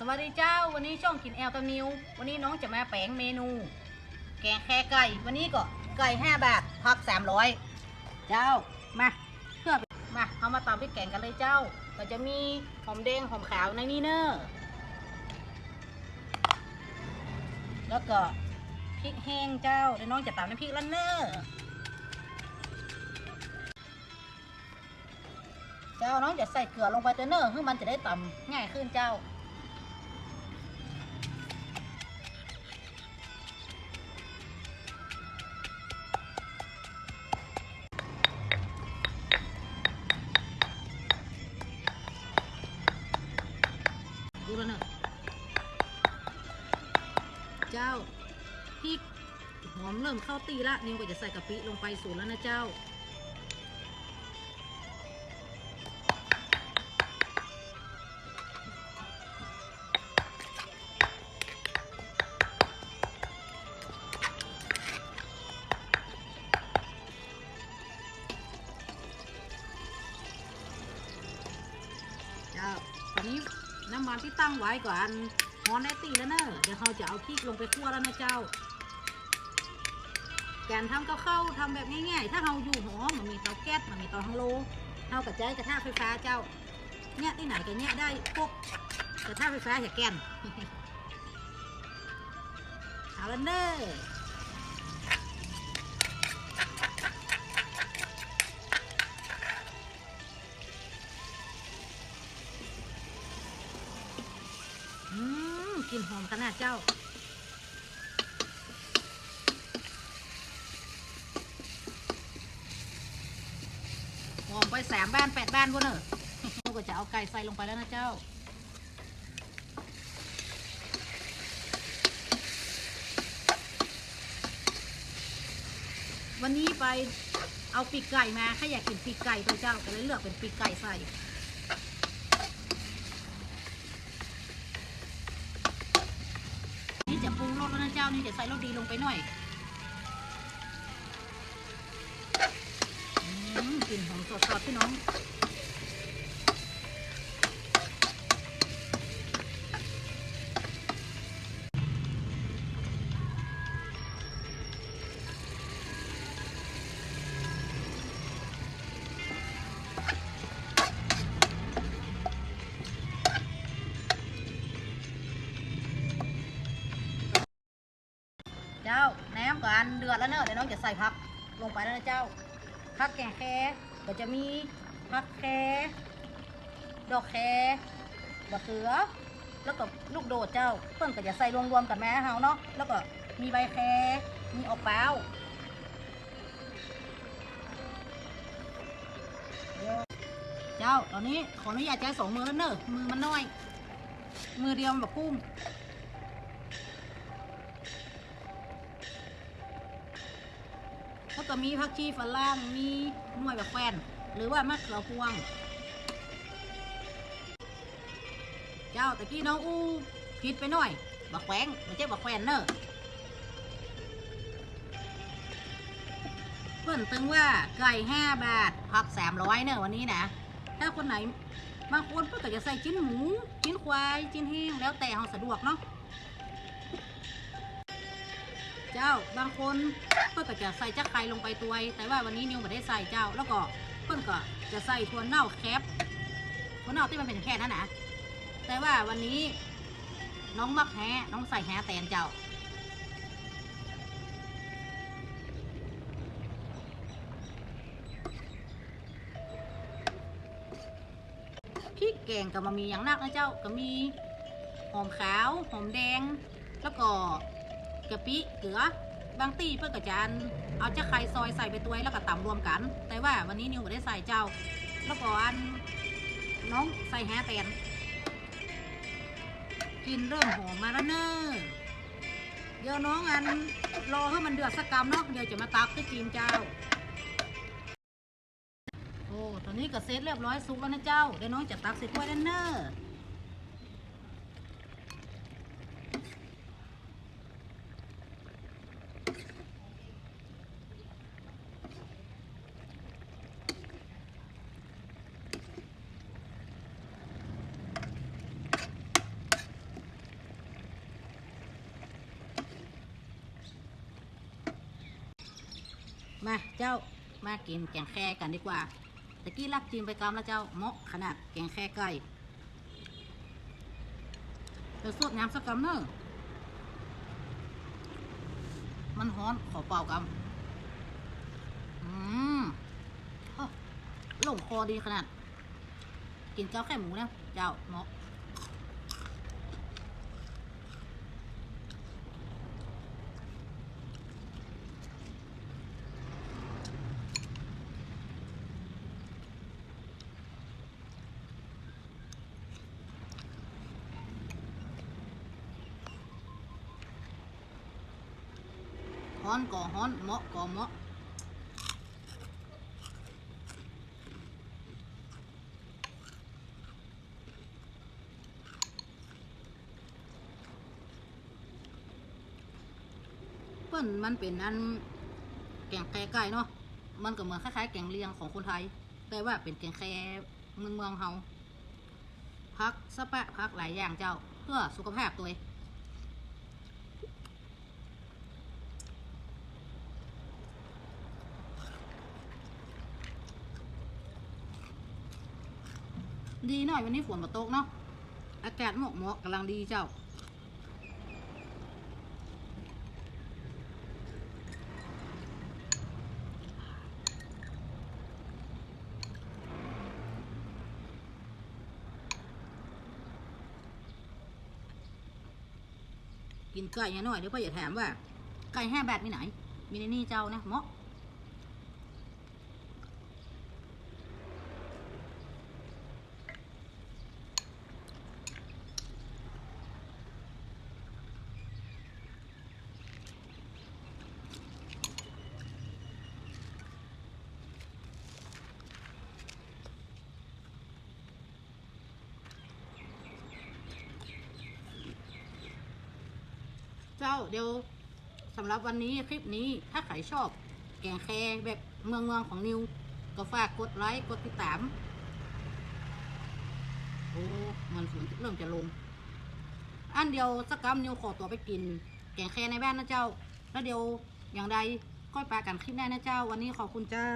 สวัสดีเจ้า วันนี้ช่องกินแอลตะนิว วันนี้น้องจะมาแปลงเมนู แกงแค่ไก่ วันนี้ก็ไก่ห้าบาทพักสามร้อยเจ้า มาเพื่อมาเอามาตำพริกแกงกันเลยเจ้าก็จะมีหอมแดงหอมขาวในนี้เนอะแล้วก็พริกแห้งเจ้าเดี๋ยวน้องจะตำน้ำพริกแล้วเนอะเจ้าน้องจะใส่เกลือลงไปเตเนอะเพื่อมันจะได้ตำง่ายขึ้นเจ้า ดูแล้วเนอะเจ้าพริกหอมเริ่มเข้าตีละนิวก็จะใส่กะปิลงไปสูตรแล้วนะเจ้า เจ้าตอนนี้ น้ำมันที่ตั้งไว้ก่อนฮอนได้ตีแล้วเนอะเดี๋ยวเราจะเอาพริกลงไปคั่วแล้วนะเจ้า การทำกับข้าวทำแบบง่ายๆ ถ้าเราอยู่หอมันมีเตาแก๊สมันมีเตาฮังโลเรากับใจกระทะไฟฟ้าเจ้าเนี่ยที่ไหนกันเนี่ยได้พวกกระทะไฟฟ้าอย่าแกนเอาแล้วเนอะ ลิ่นหอมขนาดเจ้า หอมไปสามบ้านแปดบ้านพวกเนอะเราก็จะเอาไก่ใส่ลงไปแล้วนะเจ้าวันนี้ไปเอาปีกไก่มา ถ้าอยากกินปีกไก่ตัวเจ้าก็เลยเลือกเป็นปีกไก่ใส่ นี่จะปรุงร ดี๋ยวใส่รสดีลงไปหน่อยอืมกลิ่นหอมสดๆพี่น้อง ดือดแล้วเนอะเดี๋ยวน้องจะใส่ผักลงไปแล้วนะเจ้าผักแกงแคก็จะมีผักแค่ดอกแค่บะเขือ แล้วก็ลูกโดดเจ้า เพิ่นก็จะใส่รวมๆกันแม่เฮาเนาะแล้วก็มีใบแค่มีออกเปล่าเจ้าตอนนี้ขออนุญาตใช้สองมือแล้วเนอะมือมันน้อย มือเดียวแบบกุ้ม ก็มีผักชีฝรั่งมีหน่วยแบบแควนหรือว่ามะเขือพวง เจ้าตะกี้น้องอู้ผิดไปหน่อยบักแขวงไม่ใช่บักแควนเนอะเพื่อนตึงว่าไก่ห้าบาทผักสามร้อยเนอะวันนี้นะ ถ้าคนไหนบางคนเพื่อนก็จะใส่ชิ้นหมู ชิ้นควาย ชิ้นแห้งแล้วแต่เราสะดวกเนาะ เจ้า บางคนเพื่อนก็จะใส่จักไข่ลงไปตัวแต่ว่าวันนี้นิวไม่ได้ใส่เจ้า แล้วก็เพื่อนก็จะใส่ถั่วเน่าแคบถั่วเน่าที่มันเป็นแค่นั้นนะแต่ว่าวันนี้น้องมักแฮน้องใส่แฮแตนเจ้าพริกแกงก็มามีอย่างนักนะเจ้าก็มีหอมขาวหอมแดง แล้วก็ กะปิเกลือบางตีเพื่อกระจานเอาจะไข่ซอยใส่ไปตัวแล้วก็ตำรวมกัน แต่ว่าวันนี้นิวไม่ได้ใส่เจ้า แล้วก็อันน้องใส่แฮแตนกลินเริ่มหอมมาแล้วเนอะเดี๋ยวน้องอันรอให้มันเดือดสักกรัมเนาะเดี๋ยวจะมาตักให้กินเจ้า โอ้ตอนนี้ก็เสร็จเรียบร้อยสุกแล้วนะเจ้าเดี๋ยวน้องจะตักใส่ถ้วยแล้วเนอะ มาเจ้ามากินแกงแค่กันดีกว่าตะกี้ลักจีนไปกำแล้วเจ้าเหมาะขนาดแกงแค่ไก่เดี๋ยวสดน้ำสักกำเนอะมันฮ้อนขอเป่ากำอืมโอ้ลงคอดีขนาด กินเจ้าแค่หมูนะเจ้าเหมาะ ฮ้อนก่อฮ้อนเหมาะก่อเหมาะเปิ้นมันเป็นอันแกงแคไก่เนาะมันก็เหมือนคล้ายๆแกงเลียงของคนไทย แต่ว่าเป็นแกงแคเมืองเมืองเฮาพักสะปะพักหลายอย่างเจ้า เพื่อสุขภาพตัวเอง ดีหน่อยวันนี้ฝนมาตกเนาะ อากาศหมอกหมอกกำลังดีเจ้า กินไก่เนี่ยหน่อยเดี๋ยวพ่ออย่าถามว่า ไก่ห้าบาทมีไหน มีในนี่เจ้านะเหมาะ จ้า เดี๋ยวสำหรับวันนี้คลิปนี้ถ้าใครชอบแกงแคแบบเมืองเมืองของนิว ก็ฝากกดไลค์กดติดตาม โอ้มันฝนเริ่มจะลง อันเดียวสักกำนิวขอตัวไปกิน แกงแคในบ้านนะเจ้า แล้วเดี๋ยวอย่างใดค่อยปากันคลิปหน้านะเจ้า วันนี้ขอบคุณเจ้า